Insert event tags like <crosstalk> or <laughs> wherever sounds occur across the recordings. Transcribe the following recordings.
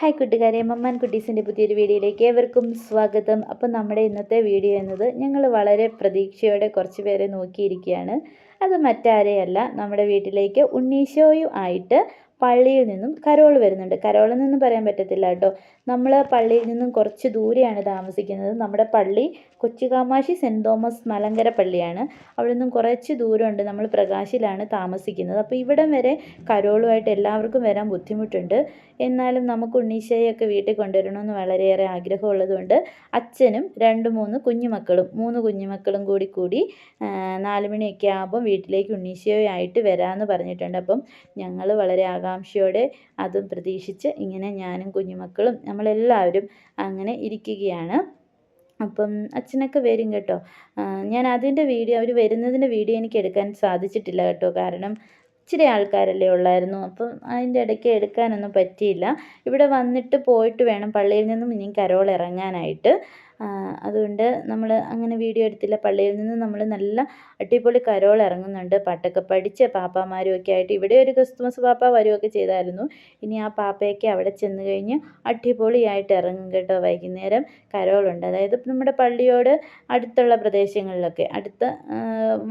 Hi കൂട്ടുകാരെ. മമ്മാൻ കുട്ടീസിന്റെ പുതിയൊരു വീഡിയോയിലേക്ക് ഏവർക്കും സ്വാഗതം. അപ്പോൾ നമ്മുടെ ഇന്നത്തെ വീഡിയോ എന്നത് ഞങ്ങൾ വളരെ പ്രതീക്ഷയോടെ കുറച്ച് പേരെ നോക്കിയിരിക്കുകയാണ്. അത് മറ്റാരെയല്ല നമ്മുടെ വീട്ടിലേക്ക് ഉണ്ണീശോയും ആയിട്ട് പള്ളിയിൽ നിന്നും കരോൾ വരുന്നുണ്ട്. കരോളിൽ നിന്നും പറയാൻ പറ്റത്തില്ല കേട്ടോ. നമ്മൾ പള്ളിയിൽ നിന്നും കുറച്ച് ദൂരെയാണ് താമസിക്കുന്നത്. നമ്മുടെ പള്ളി കൊച്ചുകാമാശി സെന്റ് തോമസ് മലങ്കര പള്ളിയാണ്. അവിടെ നിന്നും കുറച്ച് ദൂരമുണ്ട്. നമ്മൾ പ്രകാശിലാണ് താമസിക്കുന്നത്. അപ്പോൾ ഇവിടം വരെ കരോളുമായിട്ട് എല്ലാവർക്കും വരാൻ ബുദ്ധിമുട്ടുണ്ട്. എന്നാലും നമുക്ക് ഉണ്ണീശയൊക്കെ വീട്ടിൽ കൊണ്ടുവരണമെന്ന് വളരെയേറെ ആഗ്രഹമുള്ളതുകൊണ്ട് അച്ഛനും രണ്ട് മൂന്ന് കുഞ്ഞുമക്കളും മൂന്ന് കുഞ്ഞുമക്കളും കൂടി കൂടി നാല് മണിയൊക്കെ ആകുമ്പം വീട്ടിലേക്ക് ഉണ്ണീശയോയായിട്ട് വരാമെന്ന് പറഞ്ഞിട്ടുണ്ട്. അപ്പം ഞങ്ങൾ വളരെ ആകാംക്ഷയോടെ അതും പ്രതീക്ഷിച്ച് ഇങ്ങനെ ഞാനും കുഞ്ഞുമക്കളും നമ്മളെല്ലാവരും അങ്ങനെ ഇരിക്കുകയാണ്. അപ്പം അച്ഛനൊക്കെ വരും കേട്ടോ. ഞാൻ അതിന്റെ വീഡിയോ അവർ വരുന്നതിന്റെ വീഡിയോ എനിക്ക് എടുക്കാൻ സാധിച്ചിട്ടില്ല കേട്ടോ. കാരണം ഇച്ചിരി ആൾക്കാരല്ലേ ഉള്ളായിരുന്നു. അപ്പം അതിന്റെ ഇടയ്ക്ക് എടുക്കാനൊന്നും പറ്റിയില്ല. ഇവിടെ വന്നിട്ട് പോയിട്ട് വേണം പള്ളിയിൽ നിന്നും ഇനിയും കരോൾ ഇറങ്ങാനായിട്ട്. അതുകൊണ്ട് നമ്മൾ അങ്ങനെ വീഡിയോ എടുത്തില്ല. പള്ളിയിൽ നിന്ന് നമ്മൾ നല്ല അടിപൊളി കരോൾ ഇറങ്ങുന്നുണ്ട്. പാട്ടൊക്കെ പഠിച്ച് പാപ്പാമാരും ഒക്കെ ആയിട്ട് ഇവിടെ ഒരു ക്രിസ്തുമസ് പാപ്പ വരുമൊക്കെ ചെയ്തായിരുന്നു. ഇനി ആ പാപ്പയൊക്കെ അവിടെ ചെന്ന് കഴിഞ്ഞ് അടിപൊളിയായിട്ട് ഇറങ്ങും കേട്ടോ വൈകുന്നേരം. കരോളുണ്ട്. അതായത് നമ്മുടെ പള്ളിയോട് അടുത്തുള്ള പ്രദേശങ്ങളിലൊക്കെ. അടുത്ത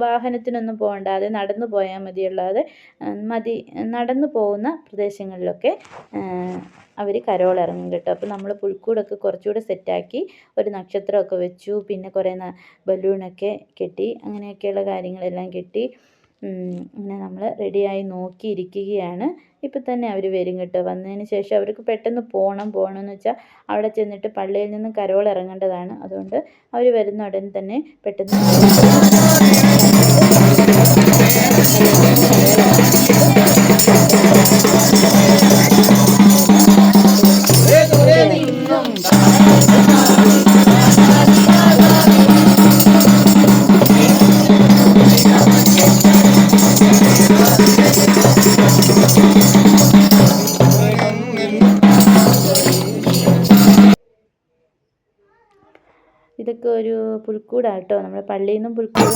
വാഹനത്തിനൊന്നും പോകണ്ടാതെ നടന്നു പോയാൽ മതിയല്ലാതെ മതി നടന്നു പോകുന്ന പ്രദേശങ്ങളിലൊക്കെ അവർ കരോൾ ഇറങ്ങും കേട്ടോ അപ്പോൾ നമ്മൾ പുൽക്കൂടൊക്കെ കുറച്ചുകൂടെ സെറ്റാക്കി ഒരു നക്ഷത്രമൊക്കെ വെച്ചു. പിന്നെ കുറേ ബലൂണൊക്കെ കെട്ടി അങ്ങനെയൊക്കെയുള്ള കാര്യങ്ങളെല്ലാം കെട്ടി അങ്ങനെ നമ്മൾ റെഡിയായി നോക്കിയിരിക്കുകയാണ്. ഇപ്പം തന്നെ അവർ വരും കേട്ടോ. വന്നതിന് ശേഷം അവർക്ക് പെട്ടെന്ന് പോകണം പോകണം എന്ന് വെച്ചാൽ അവിടെ ചെന്നിട്ട് പള്ളിയിൽ നിന്നും കരോൾ ഇറങ്ങേണ്ടതാണ് അതുകൊണ്ട് അവർ വരുന്ന ഉടൻ തന്നെ പെട്ടെന്ന് ഇതൊക്കെ ഒരു പുൽക്കൂടാണ് കേട്ടോ നമ്മുടെ പള്ളിയിൽ നിന്നും പുൽക്കൂട്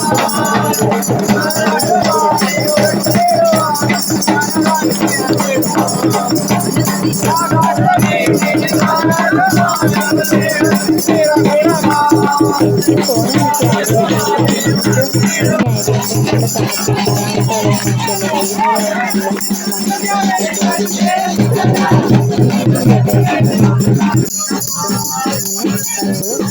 <laughs>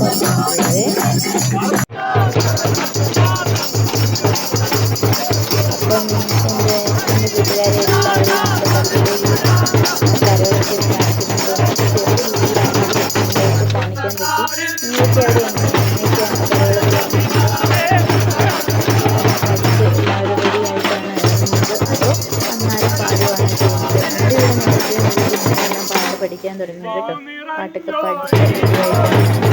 ഒക്കെ എടുത്തിട്ടുണ്ട് പാട്ട് പഠിക്കാൻ തുടങ്ങി കേട്ടോ പാട്ടൊക്കെ പഠിച്ച്